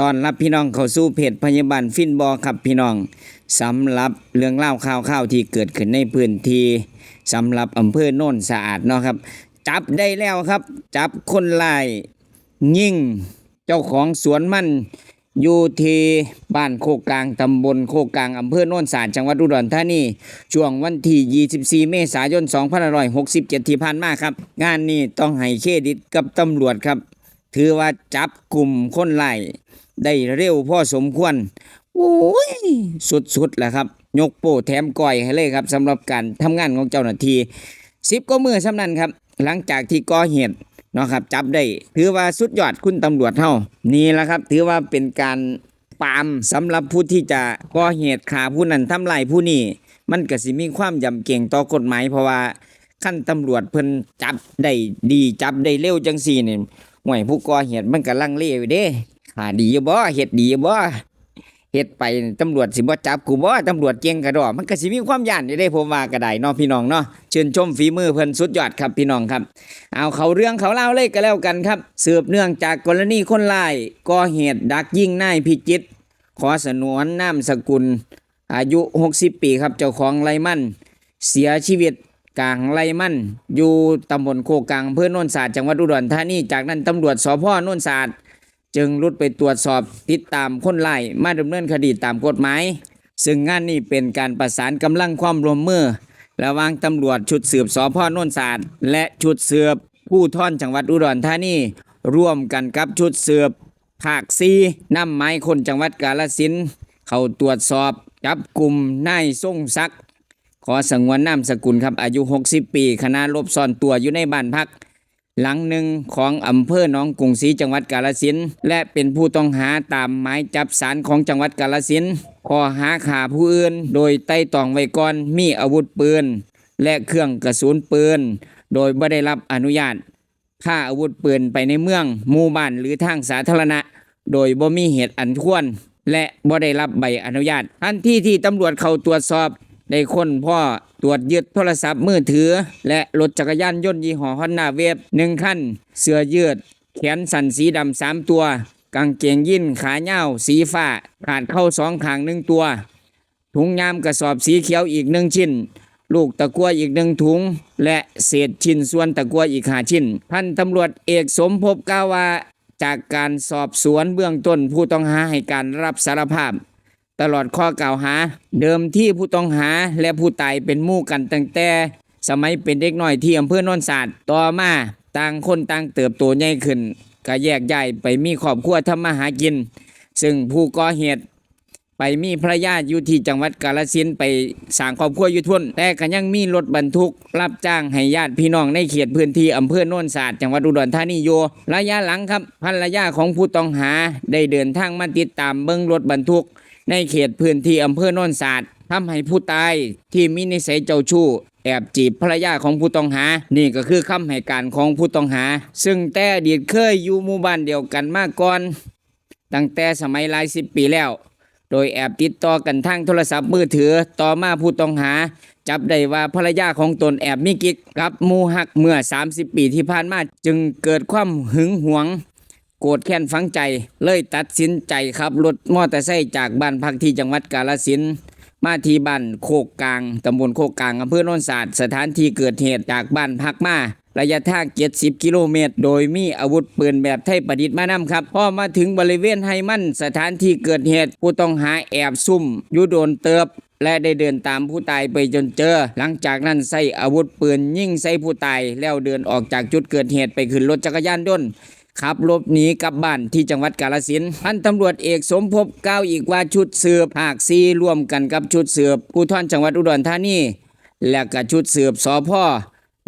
ตอนรับพี่น้องเข้าสู่เพจพยาบาลฟินบอครับพี่น้องสำหรับเรื่องเล่าข่าวข่าวที่เกิดขึ้นในพื้นที่สำหรับอำเภอโน่นสะอาดเนาะครับ จับได้แล้วครับ จับคนลายยิ่งเจ้าของสวนมันอยู่ที่บ้านโคกกลางตำบลโคกกลางอำเภอโน่นสะอาดจังหวัดอุดรธานีช่วงวันที่ 24 เมษายน 2567 ที่ผ่านมาครับ งานนี้ต้องให้เครดิตกับตำรวจครับ ถือว่าจับกลุ่มคนไล่ ได้เร็วพอสมควรโอ้ยสุดๆแหละครับ ยกโป้แถมก้อยให้เลยครับสำหรับการทำงานของเจ้าหน้าที่สิบก็มือสำนันครับ หลังจากที่ก่อเหตุเนาะครับจับได้ ถือว่าสุดยอดคุณตำรวจเฮานี่แหละครับ ถือว่าเป็นการปามสำหรับผู้ที่จะก่อเหตุฆ่าผู้นั้นทำลายผู้นี้มันก็สิมีความยำเก่งต่อกฎหมายเพราะว่าขั้นตำรวจเพิ่นจับได้ดีจับได้เร็วจังซี่นี่ห่วยผู้ก่อเหตุมันกำลังเลอยู่เด้ ขาดีบ่เฮ็ดดีบ่เฮ็ดไปตำรวจสิบ่จับกูบ่ตำรวจเก่งกระดอมันก็สิมีความย่านอยู่เด้ผมว่าก็ได้เนาะพี่น้องเนาะเชื่นชมฝีมือเพิ่นสุดยอดครับพี่น้องครับ เอาเขาเรื่องเขาเล่าเลยก็แล้วกันครับ สืบเนื่องจากกรณีคนร้ายก่อเหตุดักยิงนายพิจิตขอสนวนนามสกุล อายุ 60 ปีครับเจ้าของไรมั่นเสียชีวิตกลางไรมั่นอยู่ตำบลโคกลางอำเภอโนนสาดจังหวัดอุดรธานีจากนั้นตำรวจสพโนนสาด จึงรุดไปตรวจสอบติดตามคนไล่มาดำเนินคดีตามกฎหมาย ซึ่งงานนี้เป็นการประสานกำลังความร่วมมือ ระหว่างตำรวจชุดสืบสพโนนสาดและชุดสืบผู้ท่อนจังหวัดอุดรธานีร่วมกันกับชุดสืบภาคซีนำไม้คนจังหวัดกาฬสินเข้าตรวจสอบจับกลุ่มนายทรงศักดิ์ขอสงวนนามสกุลครับอายุ 60 ปีคณะลบซ่อนตัวอยู่ในบ้านพัก หลังหนึ่งของอำเภอหนองกรุงศรีจังหวัดกาฬสินธุ์และเป็นผู้ต้องหาตามหมายจับศาลของจังหวัดกาฬสินธุ์ข้อหาฆ่าผู้อื่น โดยไต่ตองไว้ก่อนมีอาวุธปืน และเครื่องกระสุนปืน โดยไม่ได้รับอนุญาตฆ่าอาวุธปืนไปในเมืองหมู่บ้านหรือทางสาธารณะ โดยบ่มีเหตุอันควร และบ่ได้รับใบอนุญาตทันทีที่ตำรวจเข้าตรวจสอบได้ค้นพ่อ ตรวจยึดโทรศัพท์มือถือ และรถจักรยานยนต์ยี่ห้อฮอนนาเวฟหนึ่งคัน เสื้อยืด แขนสันสีดำสามตัว กางเกงยีนขาเน่าสีฟ้าขาดเข้าสองขางหนึ่งตัว ถุงยามกระสอบสีเขียวอีกหนึ่งชิ้น ลูกตะกัวอีกหนึ่งถุง และเศษชิ้นส่วนตะกัวอีกหาชิ้น พันตำรวจเอกสมภพกล่าวว่าจากการสอบสวนเบื้องต้นผู้ต้องหาให้การรับสารภาพ ตลอดข้อกล่าวหา เดิมที่ผู้ต้องหาและผู้ตายเป็นมู่กันตั้งแต่ สมัยเป็นเด็กน้อยที่อำเภอโนนสาดต่อมาต่างคนต่างเติบโตใหญ่ขึ้น ก็แยกย้ายไปมีครอบครัวทำมาหากิน ซึ่งผู้ก่อเหตุ ไปมีภรรยาอยู่ที่จังหวัดกาฬสินธุไปสร้างครอบครัวอยู่ทุนแต่ก็ยังมีรถบรรทุก รับจ้างให้ญาติพี่น้องในเขตพื้นที่อำเภอโน่นสาดจังหวัดอุดรธานีอยู่ระยะหลังครับภรรยาของผู้ต้องหาได้เดินทางมาติดตามเบิ้งรถบรรทุก ในเขตพื้นที่อำเภอโน่นสาดทำให้ผู้ตายที่มีนิสัยเจ้าชู้แอบจีบภรรยาของผู้ต้องหา นี่ก็คือคำให้การของผู้ต้องหา ซึ่งแต่อดีตเคยอยู่หมู่บ้านเดียวกันมาก่อน ตั้งแต่สมัยหลายสิบปีแล้ว โดยแอบติดต่อกันทางโทรศัพท์มือถือต่อมาผู้ต้องหา จับได้ว่าภรรยาของตนแอบมีกิ๊กกับมูหักเมื่อ 30 ปีที่ผ่านมาจึงเกิดความหึงหวงโกรธแค้นฝังใจ เลยตัดสินใจขับรถมอเตอร์ไซค์จากบ้านพักที่จังหวัดกาฬสินธุ์มาที่บ้านโคกกลางตำบลโคกกลางอำเภอโนนสาดสถานที่เกิดเหตุจากบ้านพักมา ระยะทาง 70 กิโลเมตร โดยมีอาวุธปืนแบบไทยประดิษฐ์มานำครับ พอมาถึงบริเวณไฮมันสถานที่เกิดเหตุ ผู้ต้องหาแอบซุ่มอยู่โดนเติบและได้เดินตามผู้ตายไปจนเจอ หลังจากนั้นใส่อาวุธปืนยิงใส่ผู้ตาย แล้วเดินออกจากจุดเกิดเหตุไปขึ้นรถจักรยานยนต์ขับหลบหนีกลับบ้านที่จังหวัดกาฬสินพันตำรวจเอกสมภพกล่าวอีกว่าชุดสืบภาคซีร่วมกันกับชุดสืบผู้ท่อนจังหวัดอุดรธานี และก็ชุดสืบสพ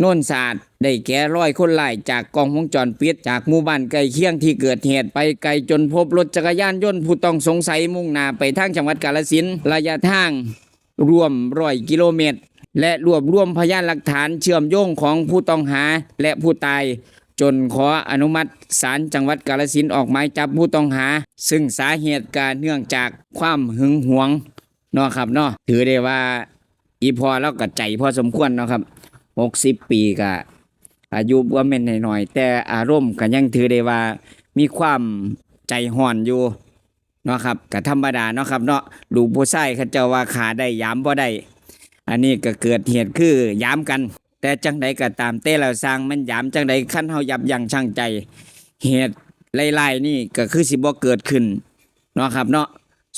โน่นศาสตร์ได้แก่ร้อยคนไล่จากกล้องวงจรปิดจากหมู่บ้านใกล้เคียงที่เกิดเหตุไปไกลจนพบรถจักรยานยนต์ผู้ต้องสงสัยมุ่งหน้าไปทางจังหวัดกาฬสินธุ์ระยะทางรวมร้อยกิโลเมตร และรวบรวมพยานหลักฐานเชื่อมโยงของผู้ต้องหาและผู้ตาย จนขออนุมัติศาลจังหวัดกาฬสินธุ์ออกหมายจับผู้ต้องหา ซึ่งสาเหตุการเนื่องจากความหึงหวงเนาะครับเนาะถือได้ว่าอีพอแล้วก็ใจพอสมควรเนาะครับ หกสิบปีก็อายุบ่แม่นหน้อยๆแต่อารมณ์ก็ยังถือได้ว่า มีความใจห่อนอยู่เนาะครับก็ธรรมดาเนาะครับเนาะลูกผู้ชายเขาเจ้าว่าขาได้ยามบ่ได้ อันนี้ก็เกิดเหตุคือยามกัน แต่จังใดก็ตามเต้เราสร้างมันยามจังใดขั้นเฮายับยั้งชั่งใจ เหตุไล่ๆนี่ก็คือสิบ่เกิดขึ้นเนาะครับเนาะ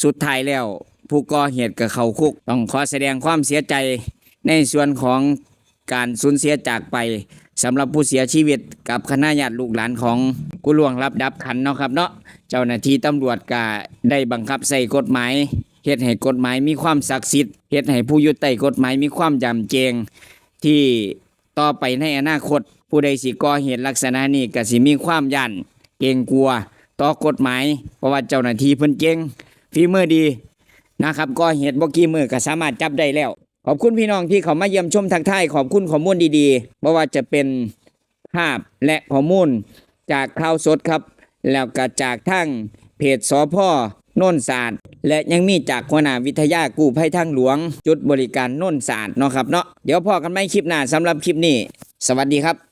สุดท้ายแล้ว ผู้ก่อเหตุก็เข้าคุก ต้องขอแสดงความเสียใจในส่วนของ การสูญเสียจากไปสำหรับผู้เสียชีวิตกับคณะญาติลูกหลานของกุหลวงรับดับขันเนาะครับเนาะเจ้าหน้าที่ตำรวจก็ได้บังคับใส่กฎหมายเฮ็ดให้กฎหมายมีความศักดิ์สิทธิ์เฮ็ดให้ผู้อยู่ใต้กฎหมายมีความยำเจง ที่ต่อไปในอนาคต ผู้ใดสิก่อเหตุลักษณะนี้ก็สิมีความยันเกรงกลัว ต่อกฎหมาย เพราะว่าเจ้าหน้าที่เพิ่นเก่งฝีมือดีนะครับก่อเหตุบ่กี่มือก็สามารถจับได้แล้ว ขอบคุณพี่น้องที่เขามาเยี่ยมชมทางไทายขอบคุณข้อมูลดีๆบ่ว่าจะเป็นภาพและข้อมูลจากข่าวสดครับ แล้วก็จากทั้งเพจสพโน่นศาสตร์และยังมีจากหัวหน้าวิทยากู้ภัยทางหลวง จุดบริการโน่นศาสตร์เนาะครับเนาะเดี๋ยวพอกันไม่คลิปหน้าสำหรับคลิปนี้ สวัสดีครับ